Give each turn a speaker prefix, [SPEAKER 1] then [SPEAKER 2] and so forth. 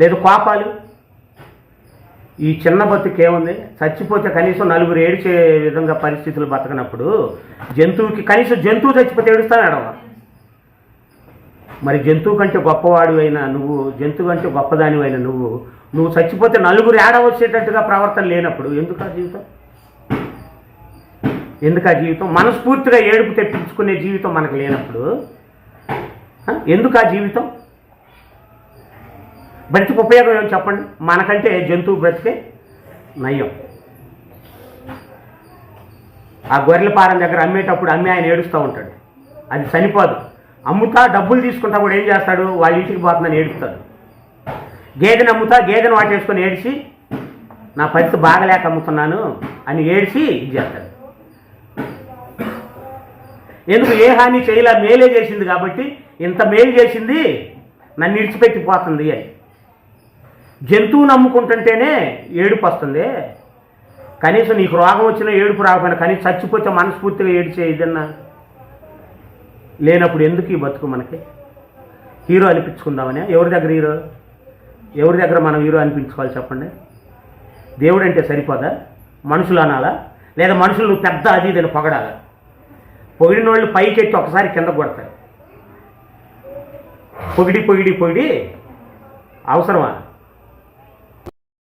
[SPEAKER 1] లేదు కోపాలు. ఈ చిన్న బతుకు ఏముంది? చచ్చిపోతే కనీసం నలుగురు ఏడిచే విధంగా పరిస్థితులు బతకనప్పుడు జంతువుకి కనీసం జంతువు చచ్చిపోతే ఏడుస్తాను ఎడవ మరి జంతువు కంటే గొప్పవాడు అయినా నువ్వు జంతువు కంటే గొప్పదానివైన నువ్వు నువ్వు చచ్చిపోతే నలుగురు ఏడ వచ్చేటట్టుగా ప్రవర్తన లేనప్పుడు ఎందుకు ఆ జీవితం? ఎందుకు ఆ జీవితం? మనస్ఫూర్తిగా ఏడుపు తెప్పించుకునే జీవితం మనకు లేనప్పుడు ఎందుకు ఆ జీవితం? బ్రతికి ఉపయోగం ఏమో చెప్పండి? మనకంటే జంతువు బ్రతికే నయం ఆ గొర్రెల పారం దగ్గర అమ్మేటప్పుడు అమ్మే ఆయన ఏడుస్తూ ఉంటాడు. అది చనిపోదు. అమ్ముతా డబ్బులు తీసుకుంటా కూడా ఏం చేస్తాడు? వాళ్ళ ఇంటికి పోతుందని ఏడుస్తాడు. గేదెని అమ్ముతా గేదెను వాటేసుకొని ఏడిచి నా పరిస్థితి బాగలేక అమ్ముతున్నాను అని ఏడిచి ఇది చేస్తాడు. ఎందుకు? ఏ హాని చేయలే? మేలే చేసింది కాబట్టి ఇంత మేలు చేసింది నన్ను ఇడిచిపెట్టిపోతుంది అని. జంతువు నమ్ముకుంటుంటేనే ఏడుపు వస్తుంది. కనీసం నీకు రోగం వచ్చినా ఏడుపు రాకపోయినా కనీసం చచ్చిపోతే మనస్ఫూర్తిగా ఏడిచే ఇదన్నా? లేనప్పుడు ఎందుకు ఈ బతుకు మనకి? హీరో అనిపించుకుందామని? ఎవరి దగ్గర హీరో? ఎవరి దగ్గర మనం హీరో అనిపించుకోవాలి చెప్పండి? దేవుడు అంటే సరిపోదా? మనుషులు అనాలా? లేదా మనుషులు నువ్వు పెద్ద అది ఇదని పొగడాలా? పొగిడిన వాళ్ళు పైకెత్తి ఒకసారి కింద కొడతారు. పొగిడి పొగిడి పొగిడి అవసరమా?